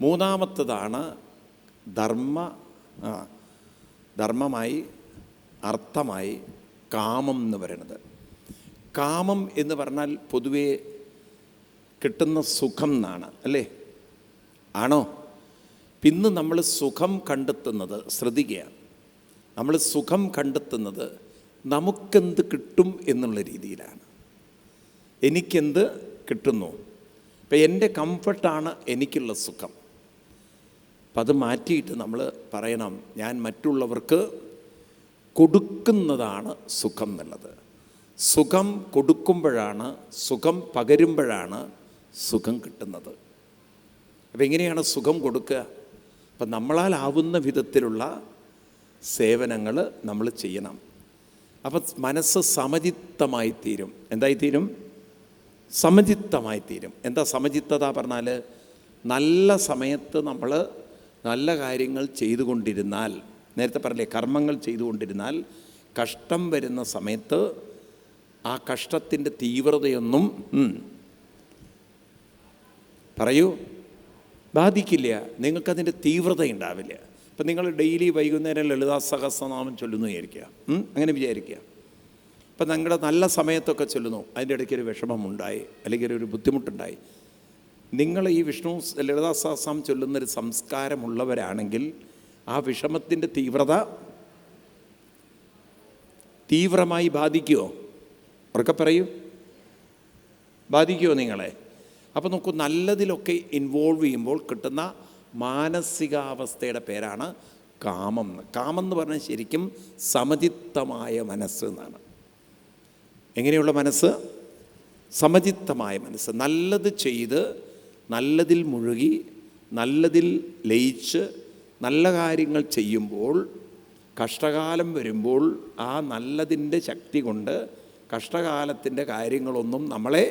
മൂന്നാമത്തതാണ് ധർമ്മ ധർമ്മമായി അർത്ഥമായി കാമം എന്ന് പറയുന്നത്. കാമം എന്ന് പറഞ്ഞാൽ പൊതുവേ കിട്ടുന്ന സുഖം എന്നാണ് അല്ലേ? ആണോ? ഇന്ന് നമ്മൾ സുഖം കണ്ടെത്തുന്നത് ശ്രദ്ധിക്കുക നമ്മൾ സുഖം കണ്ടെത്തുന്നത് നമുക്കെന്ത് കിട്ടും എന്നുള്ള രീതിയിലാണ്. എനിക്കെന്ത് കിട്ടുന്നു? ഇപ്പം എന്റെ കംഫർട്ടാണ് എനിക്കുള്ള സുഖം. അപ്പം അത് മാറ്റിയിട്ട് നമ്മൾ പറയണം ഞാൻ മറ്റുള്ളവർക്ക് കൊടുക്കുന്നതാണ് സുഖം എന്നുള്ളത്. സുഖം കൊടുക്കുമ്പോഴാണ് സുഖം പകരുമ്പോഴാണ് സുഖം കിട്ടുന്നത്. അപ്പം എങ്ങനെയാണ് സുഖം കൊടുക്കുക? അപ്പം നമ്മളാലാവുന്ന വിധത്തിലുള്ള സേവനങ്ങൾ നമ്മൾ ചെയ്യണം. അപ്പം മനസ്സ് സമചിത്തമായി തീരും. എന്തായി തീരും? സമചിത്തമായി തീരും. എന്താ സമചിത്തത പറഞ്ഞാൽ നല്ല സമയത്ത് നമ്മൾ നല്ല കാര്യങ്ങൾ ചെയ്തുകൊണ്ടിരുന്നാൽ നേരത്തെ പറഞ്ഞില്ലേ കർമ്മങ്ങൾ ചെയ്തുകൊണ്ടിരുന്നാൽ കഷ്ടം വരുന്ന സമയത്ത് ആ കഷ്ടത്തിന്റെ തീവ്രതയൊന്നും പറയൂ. ബാധിക്കില്ല. നിങ്ങൾക്കതിന്റെ തീവ്രത ഉണ്ടാവില്ല ഇപ്പം നിങ്ങൾ ഡെയിലി വൈകുന്നേരം ലളിതാ സഹസ്രനാമം ചൊല്ലുന്നു വിചാരിക്കുക. അങ്ങനെ വിചാരിക്കുക. ഇപ്പം നിങ്ങളുടെ നല്ല സമയത്തൊക്കെ ചൊല്ലുന്നു. അതിന്റെ ഇടയ്ക്ക് ഒരു വിഷമമുണ്ടായി അല്ലെങ്കിൽ ഒരു ബുദ്ധിമുട്ടുണ്ടായി. നിങ്ങൾ ഈ വിഷ്ണു ലളിതാ സഹസ്രം ചൊല്ലുന്നൊരു സംസ്കാരമുള്ളവരാണെങ്കിൽ ആ വിഷമത്തിന്റെ തീവ്രത തീവ്രമായി ബാധിക്കുമോ ഉറക്കെ പറയൂ. ബാധിക്കുമോ നിങ്ങളെ? അപ്പോൾ നോക്കൂ നല്ലതിലൊക്കെ ഇൻവോൾവ് ചെയ്യുമ്പോൾ കിട്ടുന്ന മാനസികാവസ്ഥയുടെ പേരാണ് കാമം. കാമം എന്ന് പറഞ്ഞാൽ ശരിക്കും സമചിത്തമായ മനസ്സ് എന്നാണ്. എങ്ങനെയുള്ള മനസ്സ്? സമചിത്തമായ മനസ്സ്. നല്ലത് ചെയ്ത് നല്ലതിൽ മുഴുകി നല്ലതിൽ ലയിച്ച് നല്ല കാര്യങ്ങൾ ചെയ്യുമ്പോൾ കഷ്ടകാലം വരുമ്പോൾ ആ നല്ലതിന്റെ ശക്തി കൊണ്ട് കഷ്ടകാലത്തിന്റെ കാര്യങ്ങളൊന്നും നമ്മളെ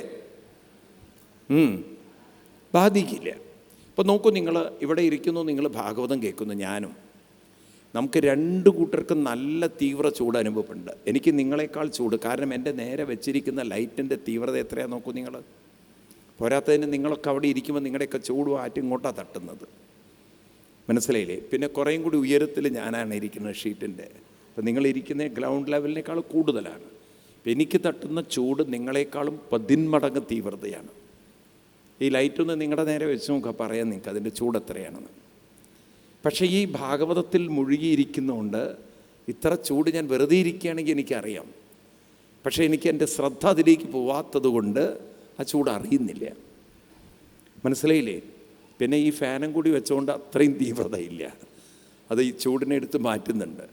ബാധിക്കില്ല. ഇപ്പം നോക്കൂ നിങ്ങൾ ഇവിടെ ഇരിക്കുന്നു നിങ്ങൾ ഭാഗവതം കേൾക്കുന്നു ഞാനും. നമുക്ക് രണ്ട് കൂട്ടർക്കും നല്ല തീവ്ര ചൂട് അനുഭവപ്പെടുന്നുണ്ട് എനിക്ക് നിങ്ങളെക്കാൾ ചൂട്. കാരണം എന്റെ നേരെ വെച്ചിരിക്കുന്ന ലൈറ്റിന്റെ തീവ്രത എത്രയാണെന്ന് നോക്കൂ നിങ്ങൾ? പോരാത്തതിന് നിങ്ങളൊക്കെ അവിടെ ഇരിക്കുമ്പോൾ നിങ്ങളുടെയൊക്കെ ചൂടും ആറ്റും ഇങ്ങോട്ടാണ് തട്ടുന്നത്. മനസ്സിലായില്ലേ? പിന്നെ കുറേയും കൂടി ഉയരത്തിൽ ഞാനാണ് ഇരിക്കുന്നത് ഷീറ്റിന്റെ. അപ്പം നിങ്ങളിരിക്കുന്ന ഗ്രൗണ്ട് ലെവലിനേക്കാൾ കൂടുതലാണ്. എനിക്ക് തട്ടുന്ന ചൂട് നിങ്ങളെക്കാളും പതിന്മടങ്ങ് തീവ്രതയാണ്. ഈ ലൈറ്റൊന്ന് നിങ്ങളുടെ നേരെ വെച്ച് നോക്കുക പറയാം നിങ്ങൾക്ക് അതിന്റെ ചൂട് എത്രയാണെന്ന്. പക്ഷേ ഈ ഭാഗവതത്തിൽ മുഴുകിയിരിക്കുന്നതുകൊണ്ട് ഇത്ര ചൂട് ഞാൻ വെറുതെ ഇരിക്കുകയാണെങ്കിൽ എനിക്കറിയാം. പക്ഷേ എനിക്ക് എന്റെ ശ്രദ്ധ അതിലേക്ക് പോവാത്തത് കൊണ്ട് ആ ചൂട് അറിയുന്നില്ല. മനസ്സിലായില്ലേ? പിന്നെ ഈ ഫാനും കൂടി വെച്ചുകൊണ്ട് അത്രയും തീവ്രതയില്ല. അത് ഈ ചൂടിനെ എടുത്ത് മാറ്റുന്നുണ്ട്.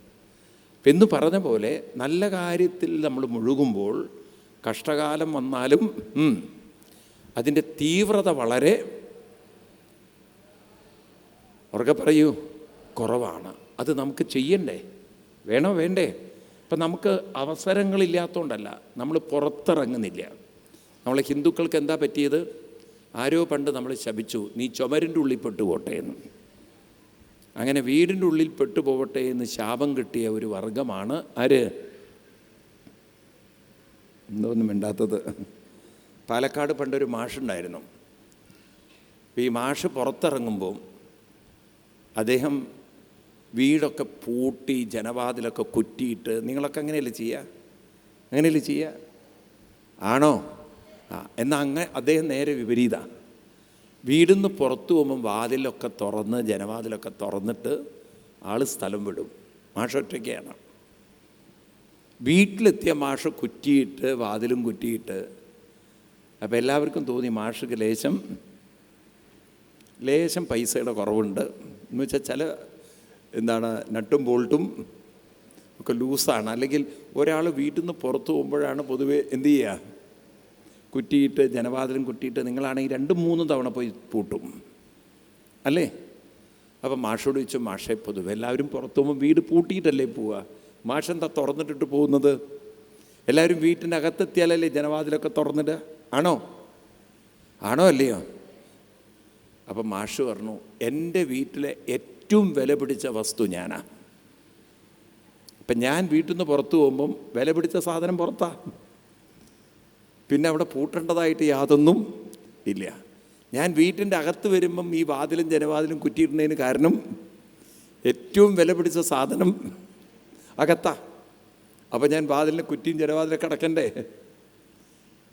എന്ന് പറഞ്ഞ പോലെ നല്ല കാര്യത്തിൽ നമ്മൾ മുഴുകുമ്പോൾ കഷ്ടകാലം വന്നാലും അതിന്റെ തീവ്രത വളരെ ഉറക്കെ പറയൂ കുറവാണ്. അത് നമുക്ക് ചെയ്യണ്ടേ? വേണോ? വേണ്ടേ? ഇപ്പം നമുക്ക് അവസരങ്ങളില്ലാത്തതുകൊണ്ടല്ല നമ്മൾ പുറത്തിറങ്ങുന്നില്ല. നമ്മൾ ഹിന്ദുക്കൾക്ക് എന്താ പറ്റിയത്? ആരോ പണ്ട് നമ്മൾ ശപിച്ചു നീ ചുമരിന്റെ ഉള്ളിൽ പെട്ടുപോട്ടെ എന്ന്. അങ്ങനെ വീടിന്റെ ഉള്ളിൽ പെട്ടുപോകട്ടെ എന്ന് ശാപം കിട്ടിയ ഒരു വർഗമാണ് ആര്? എന്തോന്നും മിണ്ടാത്തത്. പാലക്കാട് പണ്ടൊരു മാഷുണ്ടായിരുന്നു. ഈ മാഷ് പുറത്തിറങ്ങുമ്പോൾ അദ്ദേഹം വീടൊക്കെ പൂട്ടി ജനവാതിലൊക്കെ കുറ്റിയിട്ട് നിങ്ങളൊക്കെ അങ്ങനെയല്ലേ ചെയ്യുക? അങ്ങനെയല്ലേ ചെയ്യുക? ആണോ? എന്നാൽ അങ്ങനെ അദ്ദേഹം നേരെ വിപരീത. വീടിന്ന് പുറത്തു പോകുമ്പം വാതിലൊക്കെ തുറന്ന് ജനവാതിലൊക്കെ തുറന്നിട്ട് ആൾ സ്ഥലം വിടും. മാഷ ഒറ്റയ്ക്കാണ്. വീട്ടിലെത്തിയ മാഷ കുറ്റിയിട്ട് വാതിലും കുറ്റിയിട്ട്. അപ്പോൾ എല്ലാവർക്കും തോന്നി മാഷക്ക് ലേശം ലേശം പൈസയുടെ കുറവുണ്ട്. എന്ന് വെച്ചാൽ ചില എന്താണ് നട്ടും ബോൾട്ടും ഒക്കെ ലൂസാണ്. അല്ലെങ്കിൽ ഒരാൾ വീട്ടിൽ നിന്ന് പുറത്തു പോകുമ്പോഴാണ് പൊതുവെ എന്തു ചെയ്യുക കുറ്റിയിട്ട് ജനവാതിലും കുറ്റിയിട്ട് നിങ്ങളാണെങ്കിൽ രണ്ടും മൂന്നും തവണ പോയി പൂട്ടും. അല്ലേ? അപ്പം മാഷോട് ചോദിച്ചു മാഷെ പൊതുവെ എല്ലാവരും പുറത്തു പോകുമ്പോൾ വീട് പൂട്ടിയിട്ടല്ലേ പോവുക? മാഷ് എന്താ തുറന്നിട്ടിട്ട് പോകുന്നത്? എല്ലാവരും വീട്ടിന്റെ അകത്തെത്തിയാലല്ലേ ജനവാതിലൊക്കെ തുറന്നിട്ട് ആണോ? ആണോ അല്ലയോ? അപ്പം മാഷ് പറഞ്ഞു എന്റെ വീട്ടിലെ ഏറ്റവും വില പിടിച്ച വസ്തു ഞാനാ. അപ്പം ഞാൻ വീട്ടിൽ നിന്ന് പുറത്തു പോകുമ്പം വില പിടിച്ച സാധനം പുറത്താ. പിന്നെ അവിടെ പൂട്ടേണ്ടതായിട്ട് യാതൊന്നും ഇല്ല. ഞാൻ വീട്ടിന്റെ അകത്ത് വരുമ്പം ഈ വാതിലും ജനവാതിലും കുറ്റിയിടുന്നതിന് കാരണം ഏറ്റവും വില പിടിച്ച സാധനം അകത്താ. അപ്പോൾ ഞാൻ വാതിലിന് കുറ്റിയും ജനവാതിലൊക്കെ അടക്കണ്ടേ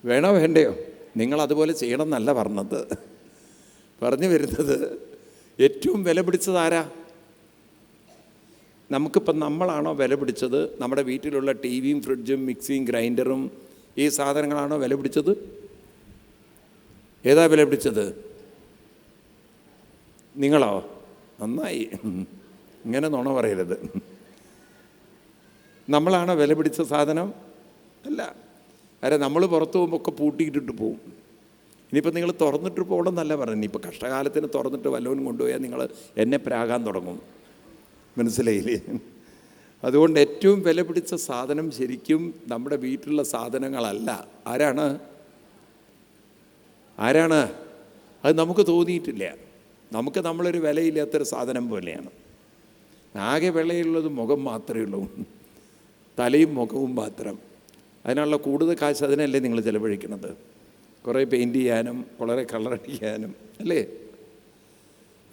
വേണോ വേണ്ടയോ? നിങ്ങൾ അതുപോലെ ചെയ്യണം എന്നല്ല പറഞ്ഞത്. പറഞ്ഞു വരുന്നത് ഏറ്റവും വില പിടിച്ചത് ആരാ? നമുക്കിപ്പം നമ്മളാണോ വില പിടിച്ചത്? നമ്മുടെ വീട്ടിലുള്ള ടി വിയും ഫ്രിഡ്ജും മിക്സിയും ഗ്രൈൻഡറും ഈ സാധനങ്ങളാണോ വില പിടിച്ചത്? ഏതാ വില പിടിച്ചത്? നിങ്ങളോ? നന്നായി. ഇങ്ങനെ നുണ പറയരുത്. നമ്മളാണോ വില പിടിച്ച സാധനം? അല്ല. അരെ നമ്മൾ പുറത്ത് പോകുമ്പോൾ ഒക്കെ പൂട്ടിയിട്ടിട്ട് പോവും. ഇനിയിപ്പോൾ നിങ്ങൾ തുറന്നിട്ട് പോകണമെന്നല്ല പറഞ്ഞു ഇനിയിപ്പോൾ കഷ്ടകാലത്തിന് തുറന്നിട്ട് വല്ലവനും കൊണ്ടുപോയാൽ നിങ്ങൾ എന്നെ പ്രാകാൻ തുടങ്ങും. മനസ്സിലായില്ലേ? അതുകൊണ്ട് ഏറ്റവും വില പിടിച്ച സാധനം ശരിക്കും നമ്മുടെ വീട്ടിലുള്ള സാധനങ്ങളല്ല. ആരാണ്? ആരാണ്? അത് നമുക്ക് തോന്നിയിട്ടില്ല. നമുക്ക് നമ്മളൊരു വിലയില്ലാത്തൊരു സാധനം പോലെയാണ്. ആകെ വിലയുള്ളത് മുഖം മാത്രമേ ഉള്ളൂ. തലയും മുഖവും മാത്രം. അതിനുള്ള കൂടുതൽ കാശ് അതിനല്ലേ നിങ്ങൾ ചിലവഴിക്കുന്നത്? കുറേ പെയിന്റ് ചെയ്യാനും വളരെ കളറടിക്കാനും അല്ലേ?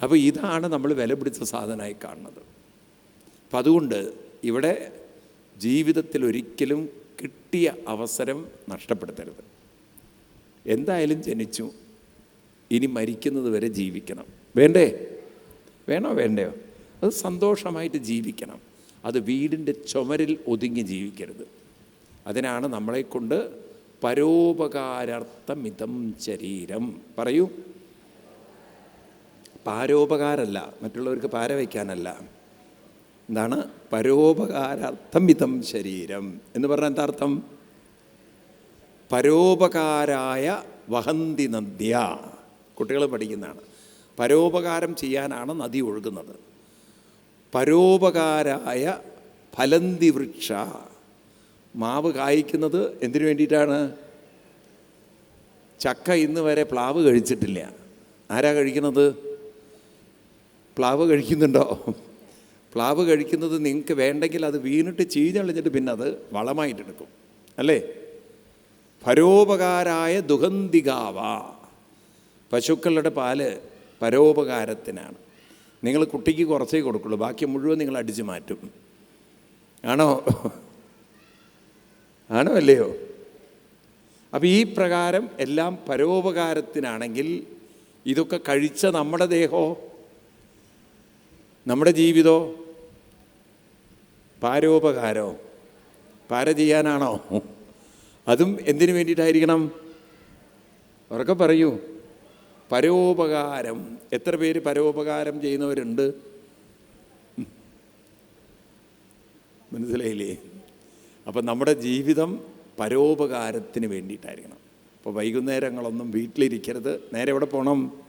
അപ്പോൾ ഇതാണ് നമ്മൾ വില പിടിച്ച സാധനമായി കാണുന്നത്. അപ്പം അതുകൊണ്ട് ഇവിടെ ജീവിതത്തിൽ ഒരിക്കലും കിട്ടിയ അവസരം നഷ്ടപ്പെടുത്തരുത്. എന്തായാലും ജനിച്ചു. ഇനി മരിക്കുന്നത് വരെ ജീവിക്കണം. വേണ്ടേ? വേണോ? വേണ്ടയോ? അത് സന്തോഷമായിട്ട് ജീവിക്കണം. അത് വീടിന്റെ ചുമരിൽ ഒതുങ്ങി ജീവിക്കരുത്. അതിനാണ് നമ്മളെക്കൊണ്ട് കൊണ്ട് പരോപകാരാർത്ഥമിതം ശരീരം. പറയൂ. പാരോപകാരല്ല. മറ്റുള്ളവർക്ക് പാര വയ്ക്കാനല്ല. എന്താണ്? പരോപകാരാർത്ഥമിതം ശരീരം. എന്ന് പറഞ്ഞാൽ എന്താർത്ഥം പരോപകാരായ വഹന്തി നദ്യ. കുട്ടികൾ പഠിക്കുന്നതാണ്. പരോപകാരം ചെയ്യാനാണ് നദി ഒഴുകുന്നത്. പരോപകാരായ ഫലന്തി വൃക്ഷ. മാവ് കായ്ക്കുന്നത് എന്തിനു വേണ്ടിയിട്ടാണ്? ചക്ക ഇന്ന് വരെ പ്ലാവ് കഴിച്ചിട്ടില്ല. ആരാ കഴിക്കുന്നത്? പ്ലാവ് കഴിക്കുന്നുണ്ടോ? പ്ലാവ് കഴിക്കുന്നത് നിങ്ങൾക്ക് വേണ്ടെങ്കിൽ അത് വീണിട്ട് ചീഞ്ഞളിഞ്ഞിട്ട് പിന്നെ അത് വളമായിട്ടെടുക്കും അല്ലേ? പരോപകാരായ ദുഗന്ധികാവ. പശുക്കളുടെ പാൽ പരോപകാരത്തിനാണ്. നിങ്ങൾ കുട്ടിക്ക് കുറച്ചേ കൊടുക്കുള്ളൂ ബാക്കി മുഴുവൻ നിങ്ങൾ അടിച്ചു മാറ്റും. ആണോ? ആണോ അല്ലയോ? അപ്പം ഈ പ്രകാരം എല്ലാം പരോപകാരത്തിനാണെങ്കിൽ ഇതൊക്കെ കഴിച്ച നമ്മുടെ ദേഹോ? നമ്മുടെ ജീവിതോ? പാരോപകാരോ? പാര ചെയ്യാനാണോ? അതും എന്തിനു വേണ്ടിയിട്ടായിരിക്കണം? ഉറക്കെ പറയൂ. പരോപകാരം. എത്ര പേര് പരോപകാരം ചെയ്യുന്നവരുണ്ട്? മനസ്സിലായില്ലേ? അപ്പം നമ്മുടെ ജീവിതം പരോപകാരത്തിന് വേണ്ടിയിട്ടായിരിക്കണം. അപ്പോൾ വൈകുന്നേരങ്ങളൊന്നും വീട്ടിലിരിക്കരുത്. നേരെ എവിടെ പോകണം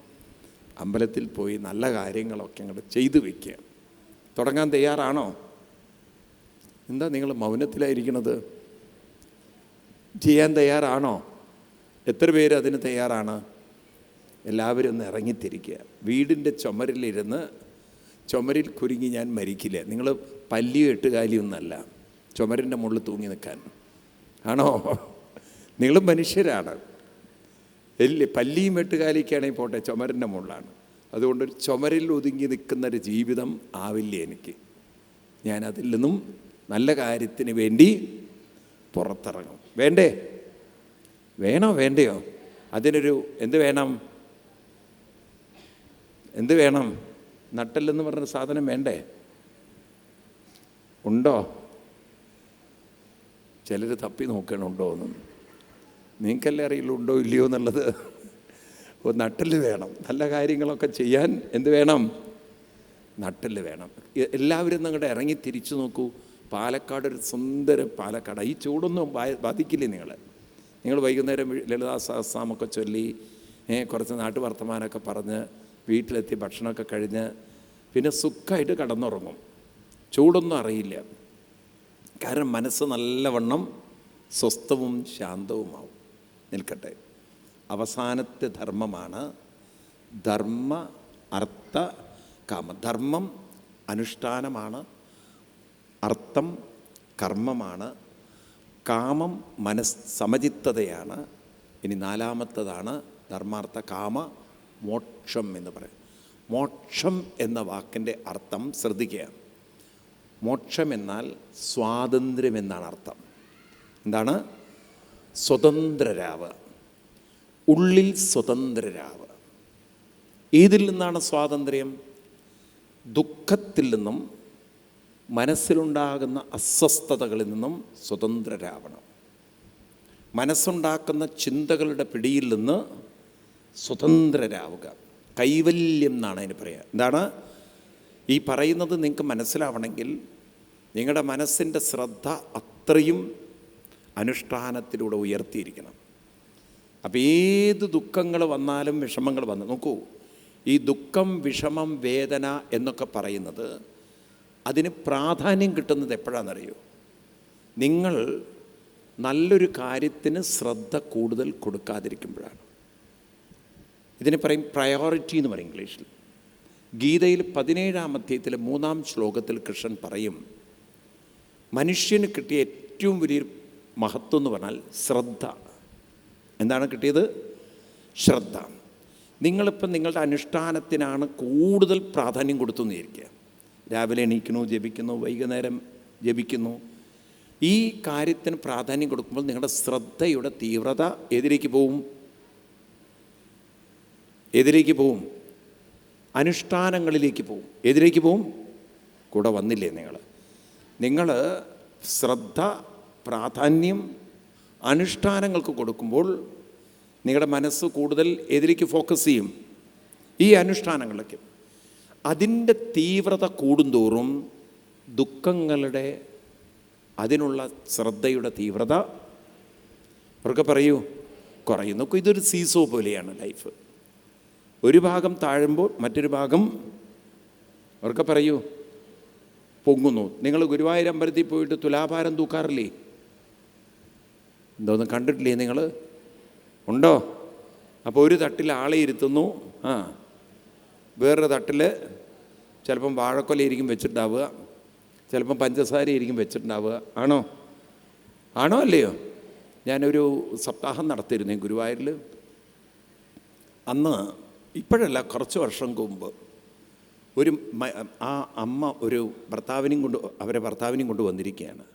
അമ്പലത്തിൽ പോയി നല്ല കാര്യങ്ങളൊക്കെ അങ്ങോട്ട് ചെയ്തു വയ്ക്കുക തുടങ്ങാൻ തയ്യാറാണോ? എന്താ നിങ്ങൾ മൗനത്തിലായിരിക്കണത് ചെയ്യാൻ തയ്യാറാണോ? എത്ര പേര് അതിന് തയ്യാറാണ്? എല്ലാവരും ഒന്ന് ഇറങ്ങിത്തിരിക്കുക. വീടിന്റെ ചുമരിലിരുന്ന് ചുമരിൽ കുരുങ്ങി ഞാൻ മരിക്കില്ല? നിങ്ങൾ പല്ലിയോ എട്ടുകാലിയൊന്നല്ല ചുമരിന്റെ മുകളിൽ തൂങ്ങി നിൽക്കാൻ. ആണോ? നിങ്ങൾ മനുഷ്യരാണ്. എല്ല് പല്ലിയും എട്ടുകാലിക്കാണെങ്കിൽ പോട്ടെ ചുമരിന്റെ മുകളിലാണ്. അതുകൊണ്ട് ചുമരിൽ ഒതുങ്ങി നിൽക്കുന്നൊരു ജീവിതം ആവില്ല എനിക്ക്? ഞാൻ അതിൽ നിന്നും നല്ല കാര്യത്തിന് വേണ്ടി പുറത്തിറങ്ങും. വേണ്ടേ? വേണോ? വേണ്ടയോ? അതിനൊരു എന്ത് വേണം? എന്ത് വേണം? നട്ടല്ലെന്ന് പറഞ്ഞ സാധനം വേണ്ടേ? ഉണ്ടോ? ചിലർ തപ്പി നോക്കണുണ്ടോ എന്നും. നിങ്ങൾക്കല്ലേ അറിയില്ല ഉണ്ടോ ഇല്ലയോ എന്നുള്ളത്. ഒരു നട്ടൽ വേണം. നല്ല കാര്യങ്ങളൊക്കെ ചെയ്യാൻ എന്ത് വേണം? നട്ടൽ വേണം. എല്ലാവരും നിങ്ങളുടെ ഇറങ്ങി തിരിച്ചു നോക്കൂ. പാലക്കാട് ഒരു സുന്ദര പാലക്കാട്. ഈ ചൂടൊന്നും ബാധിക്കില്ലേ നിങ്ങൾ? നിങ്ങൾ വൈകുന്നേരം ലളിതാ സഹസ്രാമൊക്കെ ചൊല്ലി കുറച്ച് നാട്ടു വർത്തമാനമൊക്കെ പറഞ്ഞ് വീട്ടിലെത്തി ഭക്ഷണമൊക്കെ കഴിഞ്ഞ് പിന്നെ സുഖമായിട്ട് കടന്നുറങ്ങും. ചൂടൊന്നും അറിയില്ല. കാരണം മനസ്സ് നല്ലവണ്ണം സ്വസ്ഥവും ശാന്തവുമാവും. നിൽക്കട്ടെ. അവസാനത്തെ ധർമ്മമാണ് ധർമ്മ അർത്ഥ കാമ. ധർമ്മം അനുഷ്ഠാനമാണ് അർത്ഥം കർമ്മമാണ് കാമം മനസ് സമചിത്തതയാണ് ഇനി നാലാമത്തതാണ് ധർമാർത്ഥ കാമ മോക്ഷം എന്ന് പറയും മോക്ഷം എന്ന വാക്കിന്റെ അർത്ഥം ശ്രദ്ധിക്കുക മോക്ഷം എന്നാൽ സ്വാതന്ത്ര്യം എന്നാണ് അർത്ഥം. എന്താണ്? സ്വതന്ത്രരാവ്. ഉള്ളിൽ സ്വതന്ത്രരാവ്. ഏതിൽ നിന്നാണ് സ്വാതന്ത്ര്യം? ദുഃഖത്തിൽ നിന്നും മനസ്സിലുണ്ടാകുന്ന അസ്വസ്ഥതകളിൽ നിന്നും സ്വതന്ത്രരാവണം. മനസ്സുണ്ടാക്കുന്ന ചിന്തകളുടെ പിടിയിൽ നിന്ന് സ്വതന്ത്രരാവുക. കൈവല്യം എന്നാണ് അതിന് പറയുക എന്താണ്? ഈ പറയുന്നത് നിങ്ങൾക്ക് മനസ്സിലാവണമെങ്കിൽ നിങ്ങളുടെ മനസ്സിന്റെ ശ്രദ്ധ അത്രയും അനുഷ്ഠാനത്തിലൂടെ ഉയർത്തിയിരിക്കണം. അപ്പോൾ ഏത് ദുഃഖങ്ങൾ വന്നാലും വിഷമങ്ങൾ വന്നു നോക്കൂ ഈ ദുഃഖം വിഷമം വേദന എന്നൊക്കെ പറയുന്നത് അതിന് പ്രാധാന്യം കിട്ടുന്നത് എപ്പോഴാണെന്നറിയോ? നിങ്ങൾ നല്ലൊരു കാര്യത്തിന് ശ്രദ്ധ കൂടുതൽ കൊടുക്കാതിരിക്കുമ്പോഴാണ്. ഇതിനെ പറയും പ്രയോറിറ്റി എന്ന് പറയും ഇംഗ്ലീഷിൽ. ഗീതയിൽ പതിനേഴാം അധ്യായത്തിലെ മൂന്നാം ശ്ലോകത്തിൽ കൃഷ്ണൻ പറയും മനുഷ്യന് കിട്ടിയ ഏറ്റവും വലിയൊരു മഹത്വം എന്ന് പറഞ്ഞാൽ ശ്രദ്ധ. എന്താണ് കിട്ടിയത്? ശ്രദ്ധ. നിങ്ങളിപ്പം നിങ്ങളുടെ അനുഷ്ഠാനത്തിനാണ് കൂടുതൽ പ്രാധാന്യം കൊടുത്തു എന്നിരിക്കുക രാവിലെ എണീക്കുന്നു ജപിക്കുന്നു വൈകുന്നേരം ജപിക്കുന്നു. ഈ കാര്യത്തിന് പ്രാധാന്യം കൊടുക്കുമ്പോൾ നിങ്ങളുടെ ശ്രദ്ധയുടെ തീവ്രത എതിലേക്ക് പോവും? എതിലേക്ക് പോവും? അനുഷ്ഠാനങ്ങളിലേക്ക് പോവും. എതിലേക്ക് പോവും? കൂടെ വന്നില്ലേ നിങ്ങൾ നിങ്ങൾ ശ്രദ്ധ പ്രാധാന്യം അനുഷ്ഠാനങ്ങൾക്ക് കൊടുക്കുമ്പോൾ നിങ്ങളുടെ മനസ്സ് കൂടുതൽ എതിലേക്ക് ഫോക്കസ് ചെയ്യും? ഈ അനുഷ്ഠാനങ്ങളിലേക്ക്. അതിന്റെ തീവ്രത കൂടുന്തോറും ദുഃഖങ്ങളുടെ അതിനുള്ള ശ്രദ്ധയുടെ തീവ്രത അവർക്ക് പറയൂ കുറയും നോക്കൂ ഇതൊരു സീസോ പോലെയാണ് ലൈഫ്. ഒരു ഭാഗം താഴുമ്പോൾ മറ്റൊരു ഭാഗം അവർക്ക് പറയൂ പൊങ്ങുന്നു. നിങ്ങൾ ഗുരുവായൂർ അമ്പലത്തിൽ പോയിട്ട് തുലാഭാരം തൂക്കാറില്ലേ? എന്തോന്നും കണ്ടിട്ടില്ലേ നിങ്ങൾ? ഉണ്ടോ? അപ്പോൾ ഒരു തട്ടിൽ ആളെ ഇരുത്തുന്നു. ആ. വേറൊരു തട്ടിൽ ചിലപ്പം വാഴക്കൊലയായിരിക്കും വെച്ചിട്ടുണ്ടാവുക ചിലപ്പം പഞ്ചസാരയായിരിക്കും വെച്ചിട്ടുണ്ടാവുക. ആണോ? ആണോ അല്ലയോ? ഞാനൊരു സപ്താഹം നടത്തിയിരുന്നേ ഗുരുവായൂരിൽ. അന്ന് ഇപ്പോഴല്ല കുറച്ച് വർഷം മുമ്പ് ഒരു ആ അമ്മ ഒരു ഭർത്താവിനെയും കൊണ്ട് അവരെ ഭർത്താവിനെയും കൊണ്ട് വന്നിരിക്കുകയാണ്.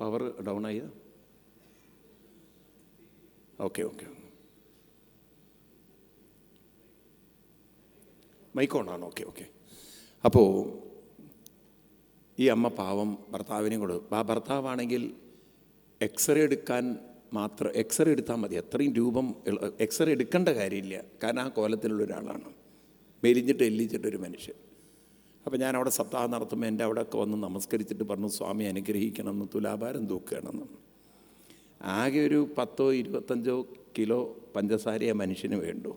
പവർ ഡൗൺ ആയി? ഓക്കെ ഓക്കെ മൈക്കോണാണ് ഓക്കെ ഓക്കെ അപ്പോൾ ഈ അമ്മ പാവം ഭർത്താവിനെയും കൊടുക്കും ആ ഭർത്താവാണെങ്കിൽ എക്സ്റേ എടുക്കാൻ മാത്രം എക്സ്റേ എടുത്താൽ മതി. അത്രയും രൂപം എക്സ്റേ എടുക്കേണ്ട കാര്യമില്ല. കാരണം ആ കോലത്തിലുള്ള ഒരാളാണ്. മെലിഞ്ഞിട്ട് എല്ലിച്ചിട്ടൊരു മനുഷ്യൻ. അപ്പോൾ ഞാൻ അവിടെ സപ്താഹം നടത്തുമ്പോൾ എന്റെ അവിടെയൊക്കെ വന്ന് നമസ്കരിച്ചിട്ട് പറഞ്ഞു സ്വാമി അനുഗ്രഹിക്കണം എന്ന് തുലാഭാരം തൂക്കുകയാണെന്ന്. ആകെ ഒരു പത്തോ ഇരുപത്തഞ്ചോ കിലോ പഞ്ചസാരയെ മനുഷ്യന് വേണ്ടു.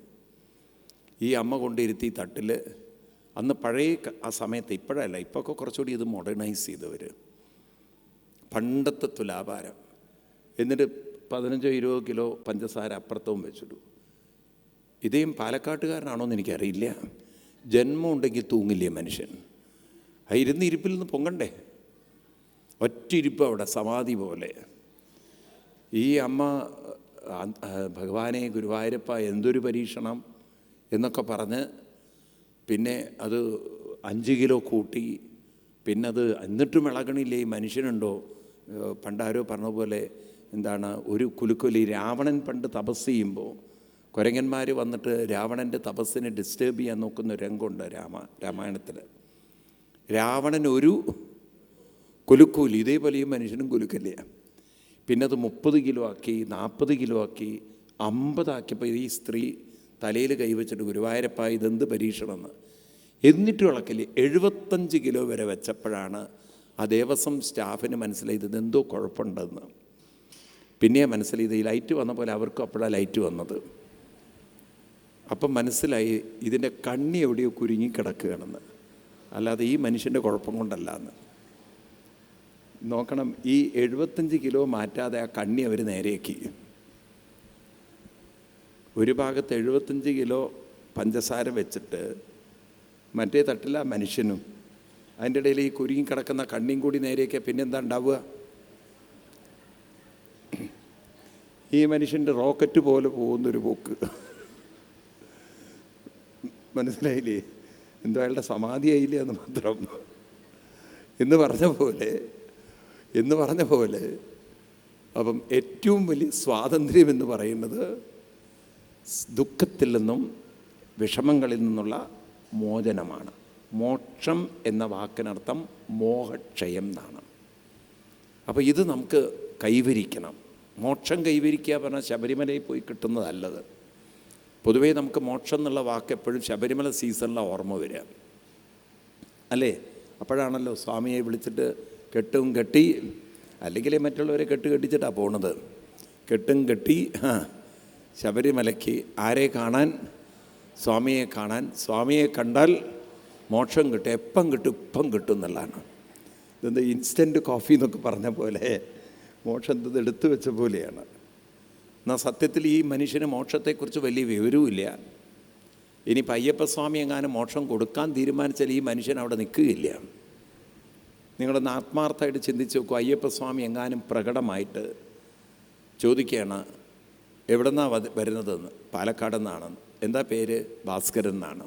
ഈ അമ്മ കൊണ്ടിരുത്തി തട്ടിൽ അന്ന് പഴയ ആ സമയത്ത് ഇപ്പോഴല്ല ഇപ്പോഴൊക്കെ കുറച്ചുകൂടി ഇത് മോഡേണൈസ് ചെയ്തവർ പണ്ടത്തെ തുലാഭാരം. എന്നിട്ട് പതിനഞ്ചോ ഇരുപതോ കിലോ പഞ്ചസാര അപ്പുറത്തവും വെച്ചിട്ടു. ഇതേം പാലക്കാട്ടുകാരനാണോ എന്ന് എനിക്കറിയില്ല. ജന്മം ഉണ്ടെങ്കിൽ തൂങ്ങില്ലേ മനുഷ്യൻ. ആ ഇരുന്ന് ഇരിപ്പിൽ നിന്ന് പൊങ്ങണ്ടേ? ഒറ്റ ഇരിപ്പ് അവിടെ സമാധി പോലെ. ഈ അമ്മ ഭഗവാനെ ഗുരുവായൂരപ്പ എന്തൊരു പരീക്ഷണം. എന്നൊക്കെ പറഞ്ഞ് പിന്നെ അത് അഞ്ച് കിലോ കൂട്ടി പിന്നെ അത് എന്നിട്ടും ഇളകണില്ലേ. ഈ മനുഷ്യനുണ്ടോ? പണ്ടാരോ പറഞ്ഞ പോലെ എന്താണ് ഒരു കുലുക്കൊലി. രാവണൻ പണ്ട് തപസ് ചെയ്യുമ്പോൾ കുരങ്ങന്മാർ വന്നിട്ട് രാവണന്റെ തപസ്സിനെ ഡിസ്റ്റേബ് ചെയ്യാൻ നോക്കുന്ന ഒരു രംഗമുണ്ട് രാമ രാമായണത്തിൽ രാവണൻ ഒരു കുലുക്കൂലി ഇതേപോലെ ഈ മനുഷ്യനും കുലുക്കല്ലേ. പിന്നെ അത് മുപ്പത് കിലോ ആക്കി നാൽപ്പത് കിലോ ആക്കി അമ്പതാക്കിയപ്പോൾ ഈ സ്ത്രീ തലയിൽ കൈവച്ചിട്ട് ഗുരുവായൂരപ്പ ഇതെന്ത് പരീക്ഷണമെന്ന്. എന്നിട്ട് ഇളക്കില്ലേ എഴുപത്തഞ്ച് കിലോ വരെ വെച്ചപ്പോഴാണ് ആ ദേവസ്വം സ്റ്റാഫിന് മനസ്സിലായത് ഇതെന്തോ കുഴപ്പമുണ്ടെന്ന്. പിന്നെ മനസ്സിലായത് ഈ ലൈറ്റ് വന്ന പോലെ അവർക്കും അപ്പോഴാണ് ലൈറ്റ് വന്നത്. അപ്പം മനസ്സിലായി ഇതിന്റെ കണ്ണി എവിടെയോ കുരുങ്ങി കിടക്കുകയാണെന്ന്. അല്ലാതെ ഈ മനുഷ്യന്റെ കുഴപ്പം കൊണ്ടല്ല എന്ന് നോക്കണം ഈ എഴുപത്തഞ്ച് കിലോ മാറ്റാതെ ആ കണ്ണി അവർ നേരെയാക്കി. ഒരു ഭാഗത്ത് എഴുപത്തഞ്ച് കിലോ പഞ്ചസാര വെച്ചിട്ട് മറ്റേ തട്ടില്ല മനുഷ്യനും. അതിന്റെ ഇടയിൽ ഈ കുരുങ്ങി കിടക്കുന്ന കണ്ണിയും കൂടി നേരെയൊക്കെ പിന്നെന്താ ഉണ്ടാവുക? ഈ മനുഷ്യന്റെ റോക്കറ്റ് പോലെ പോകുന്നൊരു പോക്ക്. മനസ്സിലായില്ലേ? എന്തോ അയാളുടെ സമാധിയായില്ല എന്ന് മാത്രം. എന്ന് പറഞ്ഞ പോലെ എന്ന് പറഞ്ഞ പോലെ അപ്പം ഏറ്റവും വലിയ സ്വാതന്ത്ര്യം എന്ന് പറയുന്നത് ദുഃഖത്തിൽ നിന്നും വിഷമങ്ങളിൽ നിന്നുള്ള മോചനമാണ്. മോക്ഷം എന്ന വാക്കിനർത്ഥം മോഹക്ഷയം എന്നാണ്. അപ്പോൾ ഇത് നമുക്ക് കൈവരിക്കണം. മോക്ഷം കൈവരിക്കുക പറഞ്ഞാൽ ശബരിമലയിൽ പോയി കിട്ടുന്നതല്ലത്. പൊതുവേ നമുക്ക് മോക്ഷം എന്നുള്ള വാക്ക് എപ്പോഴും ശബരിമല സീസണിലാണ് ഓർമ്മ വരിക. അല്ലേ? അപ്പോഴാണല്ലോ സ്വാമിയെ വിളിച്ചിട്ട് കെട്ടും കെട്ടി അല്ലെങ്കിൽ മറ്റുള്ളവരെ കെട്ട് കെട്ടിച്ചിട്ടാണ് പോണത്. കെട്ടും കെട്ടി ശബരിമലയ്ക്ക് ആരെ കാണാൻ? സ്വാമിയെ കാണാൻ. സ്വാമിയെ കണ്ടാൽ മോക്ഷം കിട്ടും എപ്പം കിട്ടും ഇപ്പം കിട്ടും എന്നുള്ളതാണ്. ഇതെന്ത് ഇൻസ്റ്റന്റ് കോഫി എന്നൊക്കെ പറഞ്ഞ പോലെ മോക്ഷം ഇത് എടുത്തു വെച്ച പോലെയാണ്. എന്നാൽ സത്യത്തിൽ ഈ മനുഷ്യന് മോക്ഷത്തെക്കുറിച്ച് വലിയ വിവരവുമില്ല. ഇനിയിപ്പോൾ അയ്യപ്പസ്വാമി എങ്ങാനും മോക്ഷം കൊടുക്കാൻ തീരുമാനിച്ചാൽ ഈ മനുഷ്യൻ അവിടെ നിൽക്കുകയില്ല. നിങ്ങളൊന്ന് ആത്മാർത്ഥമായിട്ട് ചിന്തിച്ച് നോക്കൂ അയ്യപ്പസ്വാമി എങ്ങാനും പ്രകടമായിട്ട് ചോദിക്കുകയാണ് എവിടെന്നാണ് വരുന്നതെന്ന്? പാലക്കാട് നിന്നാണ്. എന്താ പേര്? ഭാസ്കരൻ എന്നാണ്.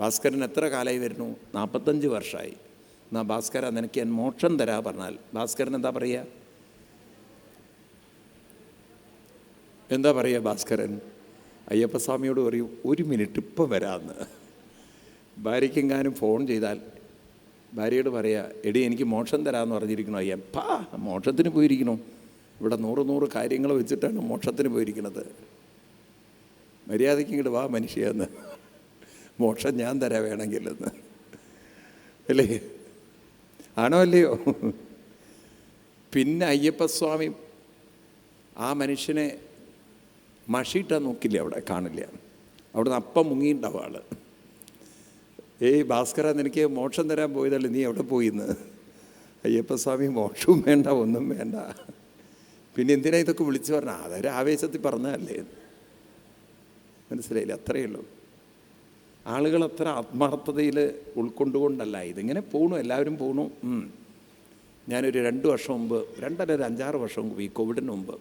ഭാസ്കരൻ എത്ര കാലമായി വരുന്നു? നാൽപ്പത്തഞ്ച് വർഷമായി എന്നാ ഭാസ്കര നിനക്ക് ഞാൻ മോക്ഷം തരാ പറഞ്ഞാൽ. ഭാസ്കരൻ എന്താ പറയുക എന്താ പറയുക ഭാസ്കരൻ? അയ്യപ്പസ്വാമിയോട് പറയും ഒരു മിനിറ്റ് ഇപ്പം വരാമെന്ന്. ഭാര്യയ്ക്കെങ്ങാനും ഫോൺ ചെയ്താൽ ഭാര്യയോട് പറയുക എടി എനിക്ക് മോക്ഷം തരാമെന്ന് പറഞ്ഞിരിക്കണോ അയ്യപ്പാ മോക്ഷത്തിന് പോയിരിക്കണോ ഇവിടെ നൂറ് നൂറ് കാര്യങ്ങൾ വെച്ചിട്ടാണ് മോക്ഷത്തിന് പോയിരിക്കുന്നത്. മര്യാദയ്ക്ക് ഇങ്ങോട്ട് വാ മനുഷ്യന്ന്. മോക്ഷം ഞാൻ തരാം വേണമെങ്കിലെന്ന്. അല്ലേ? ആണോ അല്ലയോ? പിന്നെ അയ്യപ്പസ്വാമി ആ മനുഷ്യനെ മഷിയിട്ടാൽ നോക്കില്ല അവിടെ കാണില്ല. അവിടുന്ന് അപ്പം മുങ്ങിയിട്ടുണ്ടാവും ആൾ ഏയ് ഭാസ്കര നിനക്ക് മോക്ഷം തരാൻ പോയതല്ലേ നീ എവിടെ പോയിന്ന്? അയ്യപ്പസ്വാമി മോക്ഷവും വേണ്ട ഒന്നും വേണ്ട. പിന്നെ എന്തിനാ ഇതൊക്കെ വിളിച്ചു പറഞ്ഞാൽ അതൊരു ആവേശത്തിൽ പറഞ്ഞതല്ലേ? മനസ്സിലായില്ല? അത്രയേ ഉള്ളൂ. ആളുകൾ അത്ര ആത്മാർത്ഥതയിൽ ഉൾക്കൊണ്ടുകൊണ്ടല്ല. ഇതിങ്ങനെ പോണു എല്ലാവരും പോണു. ഞാനൊരു രണ്ട് വർഷം മുമ്പ് രണ്ടര ഒരു അഞ്ചാറ് വർഷം മുമ്പ് ഈ കോവിഡിന് മുമ്പ്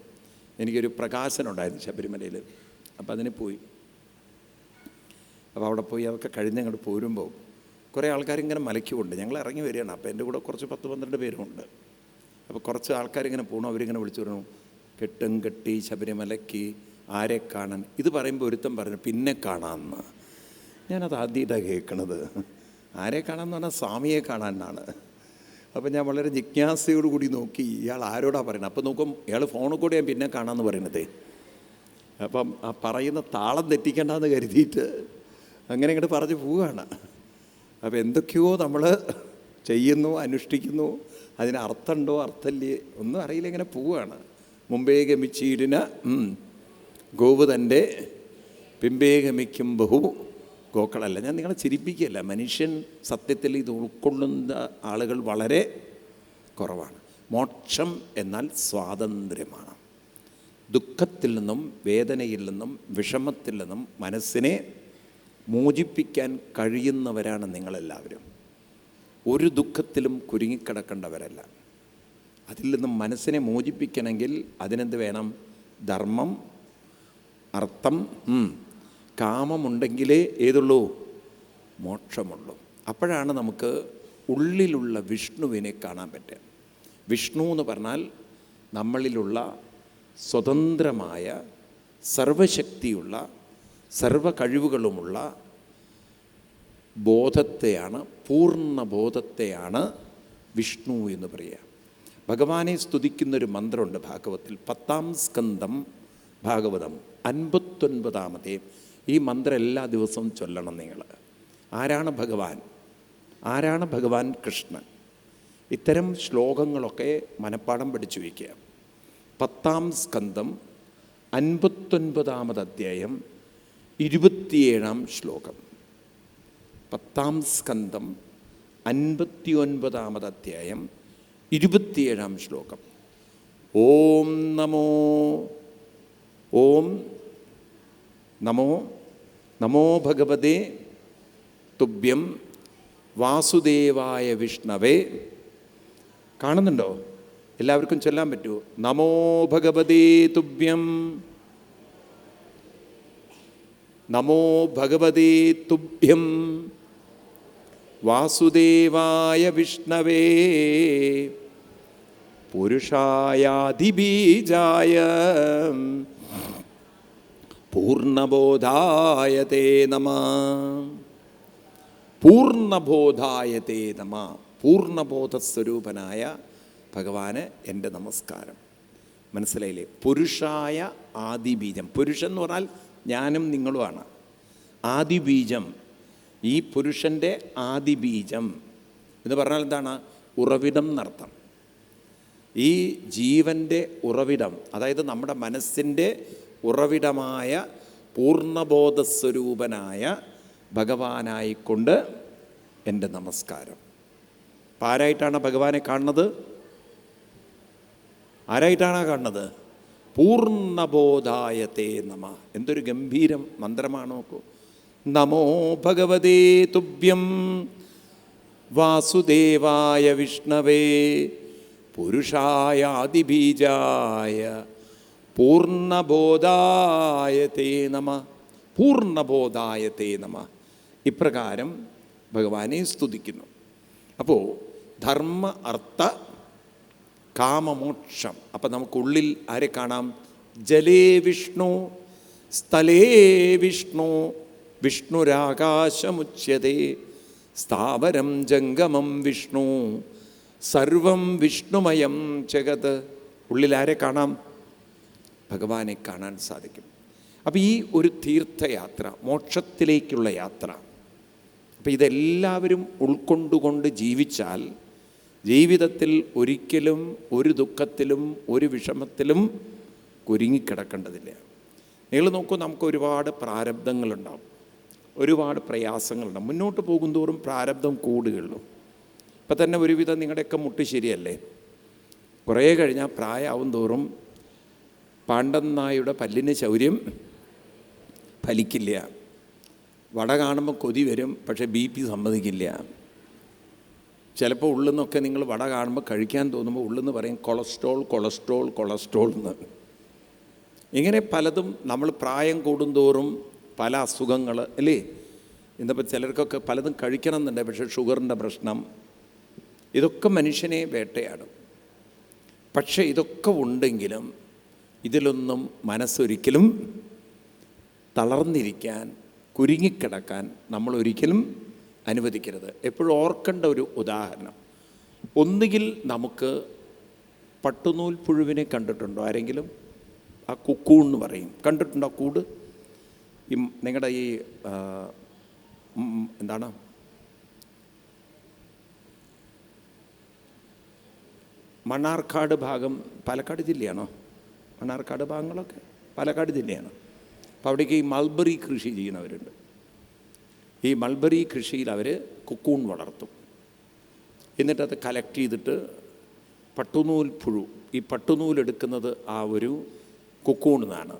എനിക്കൊരു പ്രകാശനം ഉണ്ടായിരുന്നു ശബരിമലയിൽ. അപ്പോൾ അതിന് പോയി. അപ്പോൾ അവിടെ പോയി അതൊക്കെ കഴിഞ്ഞ് അങ്ങോട്ട് പോരുമ്പോൾ കുറേ ആൾക്കാരിങ്ങനെ മലയ്ക്കുമുണ്ട്. ഞങ്ങൾ ഇറങ്ങി വരികയാണ്. അപ്പോൾ എന്റെ കൂടെ കുറച്ച് പത്ത് പന്ത്രണ്ട് പേരുമുണ്ട്. അപ്പോൾ കുറച്ച് ആൾക്കാരിങ്ങനെ പോകണം അവരിങ്ങനെ വിളിച്ചു പറഞ്ഞു കെട്ടും കെട്ടി ശബരിമലയ്ക്ക് ആരെ കാണാൻ? ഇത് പറയുമ്പോൾ ഒരുത്തം പറഞ്ഞു പിന്നെ കാണാമെന്ന് ഞാനത് ആദ്യമായിട്ടാണ് കേൾക്കണത് ആരെ കാണാമെന്ന് പറഞ്ഞാൽ സ്വാമിയെ കാണാനാണ്. അപ്പം ഞാൻ വളരെ ജിജ്ഞാസയോട് കൂടി നോക്കി ഇയാൾ ആരോടാ പറയുന്നത് അപ്പം നോക്കും ഇയാൾ ഫോണിൽ കൂടെ ഞാൻ പിന്നെ കാണാമെന്ന് പറയണതേ. അപ്പം ആ പറയുന്ന താളം തെറ്റിക്കണ്ടെന്ന് കരുതിയിട്ട് അങ്ങനെ ഇങ്ങോട്ട് പറഞ്ഞു പോവുകയാണ് അപ്പോൾ എന്തൊക്കെയോ നമ്മൾ ചെയ്യുന്നു അനുഷ്ഠിക്കുന്നു. അതിന് അർത്ഥമുണ്ടോ അർത്ഥമില്ലേ ഒന്നും അറിയില്ല ഇങ്ങനെ പോവുകയാണ് മുമ്പേ ഗമിച്ചീടിന ഉം, ഗോവ് തന്റെ പിമ്പേ ഗമിക്കും ബഹു ഗോക്കളല്ല. ഞാൻ നിങ്ങളെ ചിരിപ്പിക്കുകയല്ല. മനുഷ്യൻ സത്യത്തിൽ ഇത് ഉൾക്കൊള്ളുന്ന ആളുകൾ വളരെ കുറവാണ്. മോക്ഷം എന്നാൽ സ്വാതന്ത്ര്യമാണ്. ദുഃഖത്തിൽ നിന്നും വേദനയിൽ നിന്നും വിഷമത്തിൽ നിന്നും മനസ്സിനെ മോചിപ്പിക്കാൻ കഴിയുന്നവരാണ് നിങ്ങളെല്ലാവരും. ഒരു ദുഃഖത്തിലും കുരുങ്ങിക്കിടക്കേണ്ടവരല്ല. അതിൽ നിന്നും മനസ്സിനെ മോചിപ്പിക്കണമെങ്കിൽ അതിനെന്ത് വേണം? ധർമ്മം അർത്ഥം കാമമുണ്ടെങ്കിലേ ഏതുള്ളൂ? മോക്ഷമുള്ളൂ. അപ്പോഴാണ് നമുക്ക് ഉള്ളിലുള്ള വിഷ്ണുവിനെ കാണാൻ പറ്റുക. വിഷ്ണു എന്ന് പറഞ്ഞാൽ നമ്മളിലുള്ള സ്വതന്ത്രമായ സർവശക്തിയുള്ള സർവ കഴിവുകളുമുള്ള ബോധത്തെയാണ് പൂർണ ബോധത്തെയാണ് വിഷ്ണു എന്ന് പറയുക. ഭഗവാനെ സ്തുതിക്കുന്നൊരു മന്ത്രമുണ്ട് ഭാഗവത്തിൽ. പത്താം സ്കന്ധം ഭാഗവതം. അൻപത്തൊൻപതാമത്തെ. ഈ മന്ത്രം എല്ലാ ദിവസവും ചൊല്ലണം നിങ്ങൾ. ആരാണ് ഭഗവാൻ? ആരാണ് ഭഗവാൻ കൃഷ്ണൻ? ഇത്തരം ശ്ലോകങ്ങളൊക്കെ മനഃപ്പാടം പഠിച്ചു വയ്ക്കുക. പത്താം സ്കന്ധം അൻപത്തൊൻപതാമത് അധ്യായം ഇരുപത്തിയേഴാം ശ്ലോകം. പത്താം സ്കന്ധം അൻപത്തിയൊൻപതാമത് അധ്യായം ഇരുപത്തിയേഴാം ശ്ലോകം. ഓം നമോ ഓം നമോ നമോ ഭഗവതേ തുഭ്യം വാസുദേവായ വിഷ്ണവേ. കാണുന്നുണ്ടോ? എല്ലാവർക്കും ചൊല്ലാൻ പറ്റുമോ നമോ ഭഗവതേ തുഭ്യം. നമോ ഭഗവതേ തുഭ്യം. വാസുദേവായ വിഷ്ണവേ പുരുഷായാധിബീജായ പൂർണബോധായ തേ നമ. പൂർണബോധായ തേ നമ. പൂർണബോധസ്വരൂപനായ ഭഗവാന് എന്റെ നമസ്കാരം. മനസ്സിലായില്ലേ? പുരുഷായ ആദിബീജം. പുരുഷൻ എന്ന് പറഞ്ഞാൽ ഞാനും നിങ്ങളുമാണ്. ആദിബീജം ഈ പുരുഷന്റെ ആദിബീജം എന്ന് പറഞ്ഞാൽ എന്താണ്? ഉറവിടം എന്നർത്ഥം. ഈ ജീവന്റെ ഉറവിടം അതായത് നമ്മുടെ മനസ്സിന്റെ ഉറവിടമായ പൂർണബോധസ്വരൂപനായ ഭഗവാനായിക്കൊണ്ട് എന്റെ നമസ്കാരം. അപ്പം ആരായിട്ടാണ് ഭഗവാനെ കാണുന്നത്? ആരായിട്ടാണ് കാണുന്നത്? പൂർണബോധായത്തെ നമ. എന്തൊരു ഗംഭീരം മന്ത്രമാണ് നോക്കൂ. നമോ ഭഗവതേ തുഭ്യം. വാസുദേവായ വിഷ്ണവേ പുരുഷായ ആദിബീജായ പൂർണബോധായ തേ നമ പൂർണബോധായ തേ നമ. ഇപ്രകാരം ഭഗവാനെ സ്തുതിക്കുന്നു. അപ്പോൾ ധർമ്മ അർത്ഥ കാമമോക്ഷം. അപ്പം നമുക്കുള്ളിൽ ആരെ കാണാം? ജലേ വിഷ്ണു സ്ഥലേ വിഷ്ണു വിഷ്ണുരാകാശമുച്യതേ സ്ഥാവരം ജംഗമം വിഷ്ണു സർവം വിഷ്ണുമയം ജഗത്. ഉള്ളിൽ ആരെ കാണാം? ഭഗവാനെ കാണാൻ സാധിക്കും. അപ്പോൾ ഈ ഒരു തീർത്ഥയാത്ര മോക്ഷത്തിലേക്കുള്ള യാത്ര അപ്പോൾ ഇതെല്ലാവരും ഉൾക്കൊണ്ടുകൊണ്ട് ജീവിച്ചാൽ ജീവിതത്തിൽ ഒരിക്കലും ഒരു ദുഃഖത്തിലും ഒരു വിഷമത്തിലും കുരുങ്ങിക്കിടക്കേണ്ടതില്ല. നിങ്ങൾ നോക്കൂ നമുക്ക് ഒരുപാട് പ്രാരബ്ധങ്ങളുണ്ടാവും. ഒരുപാട് പ്രയാസങ്ങളുണ്ട്. മുന്നോട്ട് പോകുന്തോറും പ്രാരബ്ധം കൂടുകയുള്ളൂ. ഇപ്പം തന്നെ ഒരുവിധം നിങ്ങളുടെയൊക്കെ മുട്ട് ശരിയല്ലേ? കുറേ കഴിഞ്ഞാൽ പ്രായമാവും തോറും പാണ്ഡന്നായുടെ പല്ലിന് ശൗര്യം ഫലിക്കില്ല. വട കാണുമ്പോൾ കൊതി വരും പക്ഷേ ബി പി സമ്മതിക്കില്ല. ചിലപ്പോൾ ഉള്ളിന്നൊക്കെ നിങ്ങൾ വട കാണുമ്പോൾ കഴിക്കാൻ തോന്നുമ്പോൾ ഉള്ളിൽ നിന്ന് പറയും കൊളസ്ട്രോൾ കൊളസ്ട്രോൾ കൊളസ്ട്രോൾ എന്ന്. ഇങ്ങനെ പലതും നമ്മൾ പ്രായം കൂടുന്തോറും പല അസുഖങ്ങൾ അല്ലേ? ഇന്നിപ്പോൾ ചിലർക്കൊക്കെ പലതും കഴിക്കണം എന്നുണ്ട് പക്ഷേ ഷുഗറിന്റെ പ്രശ്നം. ഇതൊക്കെ മനുഷ്യനെ വേട്ടയാടും. പക്ഷേ ഇതൊക്കെ ഉണ്ടെങ്കിലും ഇതിലൊന്നും മനസ്സൊരിക്കലും തളർന്നിരിക്കാൻ കുരുങ്ങിക്കിടക്കാൻ നമ്മൾ ഒരിക്കലും അനുവദിക്കരുത്. എപ്പോഴും ഓർക്കേണ്ട ഒരു ഉദാഹരണം. ഒന്നുകിൽ നമുക്ക് പട്ടുനൂൽ പുഴുവിനെ കണ്ടിട്ടുണ്ടോ? ആരെങ്കിലും? ആ കുക്കൂ എന്ന് പറയും. കണ്ടിട്ടുണ്ടോ? കൂട്? ഈ നിങ്ങളുടെ ഈ എന്താണ്? മണ്ണാർക്കാട് ഭാഗം പാലക്കാട് ജില്ലയാണോ? മണ്ണാർക്കാട് ഭാഗങ്ങളൊക്കെ പാലക്കാട് ജില്ലയാണ്. അപ്പോൾ അവിടേക്ക് ഈ മൾബറി കൃഷി ചെയ്യുന്നവരുണ്ട്. ഈ മൾബറി കൃഷിയിൽ അവർ കുക്കൂൺ വളർത്തും. എന്നിട്ടത് കലക്ട് ചെയ്തിട്ട് പട്ടുനൂൽ പുഴു ഈ പട്ടുനൂലെടുക്കുന്നത് ആ ഒരു കുക്കൂണിൽ നിന്നാണ്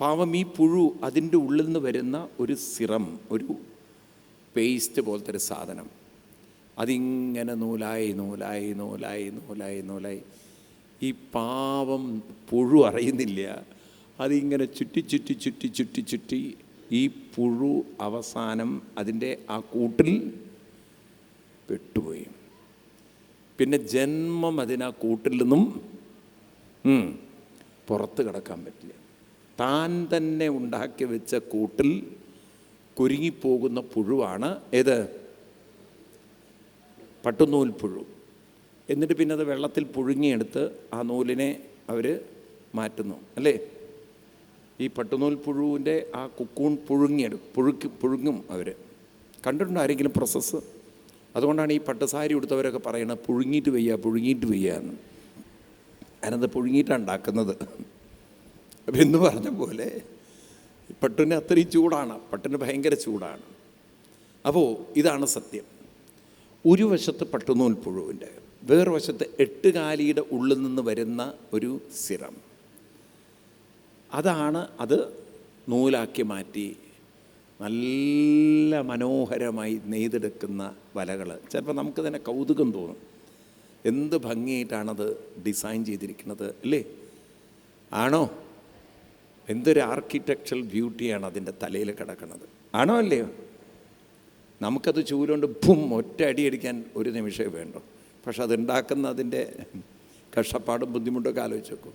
പാവം ഈ പുഴു അതിന്റെ ഉള്ളിൽ നിന്ന് വരുന്ന ഒരു സിറം ഒരു പേസ്റ്റ് പോലത്തെ ഒരു സാധനം. അതിങ്ങനെ നൂലായി നൂലായി നൂലായി നൂലായി നൂലായി. ഈ പാവം പുഴു അറിയുന്നില്ല. അതിങ്ങനെ ചുറ്റി ചുറ്റി ചുറ്റി ചുറ്റി ചുറ്റി ഈ പുഴു അവസാനം അതിന്റെ ആ കൂട്ടിൽ പെട്ടുപോയി. പിന്നെ ജന്മം അതിനാ കൂട്ടിൽ നിന്നും പുറത്ത് കിടക്കാൻ പറ്റില്ല. താൻ തന്നെ ഉണ്ടാക്കി വെച്ച കൂട്ടിൽ കുരുങ്ങിപ്പോകുന്ന പുഴുവാണ് ഏത്? പട്ടുനൂൽ പുഴു. എന്നിട്ട് പിന്നെ അത് വെള്ളത്തിൽ പുഴുങ്ങിയെടുത്ത് ആ നൂലിനെ അവർ മാറ്റുന്നു അല്ലേ? ഈ പട്ടുനൂൽ പുഴുവിന്റെ ആ കുക്കൂൺ പുഴുങ്ങിയെടുക്കും പുഴുക്കി പുഴുങ്ങും അവർ കണ്ടിട്ടുണ്ടോ ആരെങ്കിലും പ്രോസസ്സ് അതുകൊണ്ടാണ് ഈ പട്ടുസാരി ഉടുത്തവരൊക്കെ പറയുന്നത് പുഴുങ്ങിയിട്ട് വയ്യ പുഴുങ്ങിയിട്ട് വയ്യ എന്ന്. അതിനത് പുഴുങ്ങിയിട്ടാണ് ഉണ്ടാക്കുന്നത്. അപ്പം എന്ന് പറഞ്ഞ പോലെ പട്ടിന് അത്രയും ചൂടാണ് പട്ടിന് ഭയങ്കര ചൂടാണ്. അപ്പോൾ ഇതാണ് സത്യം. ഒരു വശത്ത് പട്ടുനൂൽ പുഴുവിന്റെ വേറെ വശത്ത് എട്ടുകാലിയുടെ ഉള്ളിൽ നിന്ന് വരുന്ന ഒരു സിറം. അതാണ് അത് നൂലാക്കി മാറ്റി നല്ല മനോഹരമായി നെയ്തെടുക്കുന്ന വലകൾ ചിലപ്പോൾ നമുക്ക് തന്നെ കൗതുകം തോന്നും. എന്ത് ഭംഗിയായിട്ടാണത് ഡിസൈൻ ചെയ്തിരിക്കുന്നത് അല്ലേ? ആണോ? എന്തൊരു ആർക്കിടെക്ചറൽ ബ്യൂട്ടിയാണ് അതിന്റെ തലയിൽ കിടക്കുന്നത്. ആണോ അല്ലയോ? നമുക്കത് ചൂലുകൊണ്ട് ഭും ഒറ്റ അടി അടിക്കാൻ ഒരു നിമിഷമേ വേണ്ടു. പക്ഷെ അതുണ്ടാക്കുന്ന അതിന്റെ കഷ്ടപ്പാടും ബുദ്ധിമുട്ടൊക്കെ ആലോചിച്ച് നോക്കും.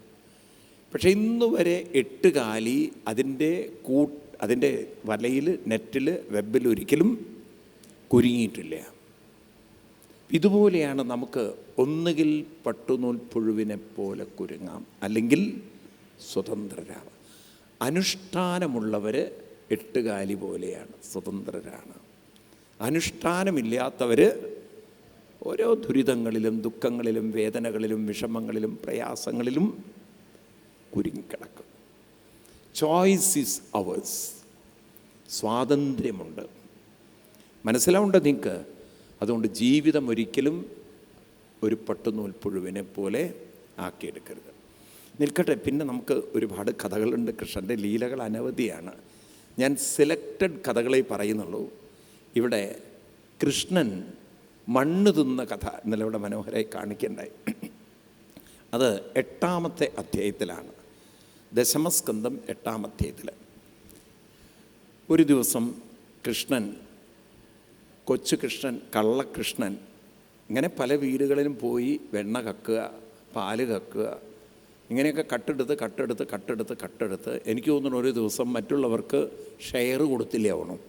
പക്ഷെ ഇന്ന് വരെ എട്ട് കാലി അതിന്റെ കൂ അതിന്റെ വലയിൽ നെറ്റിൽ വെബിൽ ഒരിക്കലും കുരുങ്ങിയിട്ടില്ല. ഇതുപോലെയാണ് നമുക്ക് ഒന്നുകിൽ പട്ടുനൂൽ പുഴുവിനെ പോലെ കുരുങ്ങാം അല്ലെങ്കിൽ സ്വതന്ത്രരാവാം. അനുഷ്ഠാനമുള്ളവർ എട്ടുകാലി പോലെയാണ് സ്വതന്ത്രരാണ്. അനുഷ്ഠാനമില്ലാത്തവർ ഓരോ ദുരിതങ്ങളിലും ദുഃഖങ്ങളിലും വേദനകളിലും വിഷമങ്ങളിലും പ്രയാസങ്ങളിലും കുരുങ്ങിക്കിടക്കും. ചോയ്സ് ഈസ് അവേഴ്സ് സ്വാതന്ത്ര്യമുണ്ട്. മനസ്സിലാവുണ്ട് നിങ്ങൾക്ക് അതുകൊണ്ട് ജീവിതം ഒരിക്കലും ഒരു പട്ടുനൂൽപ്പുഴുവിനെ പോലെ ആക്കിയെടുക്കരുത്. നിൽക്കട്ടെ. പിന്നെ നമുക്ക് ഒരുപാട് കഥകളുണ്ട്. കൃഷ്ണന്റെ ലീലകൾ അനവധിയാണ്. ഞാൻ സെലക്റ്റഡ് കഥകളെ പറയുന്നുള്ളൂ. ഇവിടെ കൃഷ്ണൻ മണ്ണ് തിന്ന കഥ ഇന്നലെ ഇവിടെ മനോഹരമായി കാണിക്കണ്ടായി. അത് എട്ടാമത്തെ അധ്യായത്തിലാണ്. ദശമസ്കന്ധം എട്ടാം അധ്യായത്തിൽ. ഒരു ദിവസം കൃഷ്ണൻ കൊച്ചു കൃഷ്ണൻ കള്ളകൃഷ്ണൻ ഇങ്ങനെ പല വീടുകളിലും പോയി വെണ്ണ കക്കുക പാൽ കക്കുക ഇങ്ങനെയൊക്കെ കട്ടെടുത്ത് കട്ടെടുത്ത് കട്ടെടുത്ത് കട്ടെടുത്ത് എനിക്ക് തോന്നുന്നു ഒരു ദിവസം മറ്റുള്ളവർക്ക് ഷെയർ കൊടുത്തില്ല ആവണം.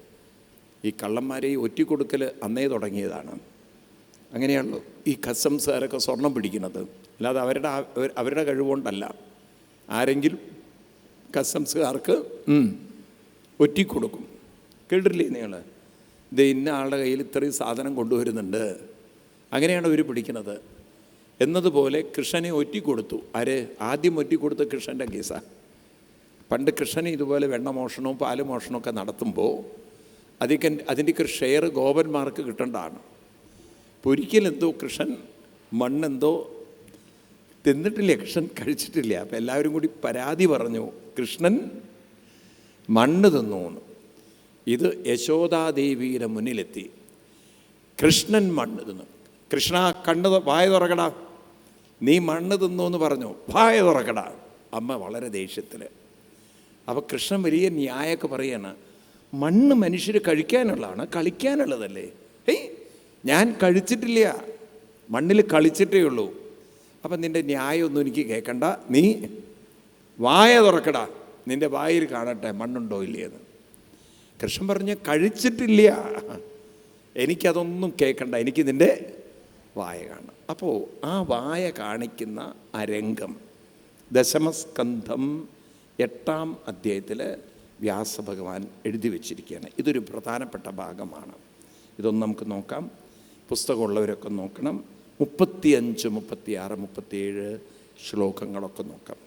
ഈ കള്ളന്മാരെ ഈ ഒറ്റിക്കൊടുക്കൽ അന്നേ തുടങ്ങിയതാണ്. അങ്ങനെയാണല്ലോ ഈ കസ്റ്റംസുകാരൊക്കെ സ്വർണം പിടിക്കുന്നത്. അല്ലാതെ അവരുടെ അവരുടെ കഴിവുകൊണ്ടല്ല. ആരെങ്കിലും കസ്റ്റംസുകാർക്ക് ഒറ്റിക്കൊടുക്കും. കേട്ടിട്ടില്ലേ നിങ്ങൾ ഇത് ഇന്ന ആളുടെ കയ്യിൽ ഇത്രയും സാധനം കൊണ്ടുവരുന്നുണ്ട്. അങ്ങനെയാണ് അവർ പിടിക്കുന്നത്. എന്നതുപോലെ കൃഷ്ണനെ ഒറ്റിക്കൊടുത്തു. ആര്? ആദ്യം ഒറ്റിക്കൊടുത്ത കൃഷ്ണന്റെ കേസാണ് പണ്ട് കൃഷ്ണൻ ഇതുപോലെ വെണ്ണമോഷണവും പാൽ മോഷണവും ഒക്കെ നടത്തുമ്പോൾ അതിക്ക് ഒരു ഷെയർ ഗോപന്മാർക്ക് കിട്ടേണ്ടതാണ്. അപ്പോൾ ഒരിക്കലെന്തോ കൃഷ്ണൻ മണ്ണെന്തോ തിന്നിട്ടില്ല കൃഷ്ണൻ കഴിച്ചിട്ടില്ല. അപ്പോൾ എല്ലാവരും കൂടി പരാതി പറഞ്ഞു കൃഷ്ണൻ മണ്ണ് തിന്നു ഇത് യശോദാദേവിയുടെ മുന്നിലെത്തി. കൃഷ്ണൻ മണ്ണ് തിന്നു. കൃഷ്ണ കണ്ണ് വായ തുറക്കടാ. നീ മണ്ണ് തിന്നു എന്ന് പറഞ്ഞു. വായ തുറക്കടാ. അമ്മ വളരെ ദേഷ്യത്തിൽ അപ്പോൾ കൃഷ്ണൻ വലിയ ന്യായമൊക്കെ പറയാണ് മണ്ണ് മനുഷ്യർ കഴിക്കാനുള്ളതാണ് കളിക്കാനുള്ളതല്ലേ? ഏയ് ഞാൻ കഴിച്ചിട്ടില്ല. മണ്ണിൽ കളിച്ചിട്ടേ ഉള്ളൂ. അപ്പം നിന്റെ ന്യായമൊന്നും എനിക്ക് കേൾക്കണ്ട നീ വായ തുറക്കടാ. നിന്റെ വായിൽ കാണട്ടെ മണ്ണുണ്ടോ ഇല്ലയെന്ന്. കൃഷ്ണൻ പറഞ്ഞ് കഴിച്ചിട്ടില്ല. എനിക്കതൊന്നും കേൾക്കണ്ട എനിക്ക് നിന്റെ വായ അപ്പോൾ ആ വായ കാണിക്കുന്ന ആ രംഗം ദശമസ്കന്ധം എട്ടാം അധ്യായത്തിൽ വ്യാസഭഗവാൻ എഴുതി വച്ചിരിക്കുകയാണ്. ഇതൊരു പ്രധാനപ്പെട്ട ഭാഗമാണ്. ഇതൊന്ന് നമുക്ക് നോക്കാം. പുസ്തകമുള്ളവരൊക്കെ നോക്കണം. മുപ്പത്തിയഞ്ച് മുപ്പത്തിയാറ് മുപ്പത്തിയേഴ് ശ്ലോകങ്ങളൊക്കെ നോക്കാം.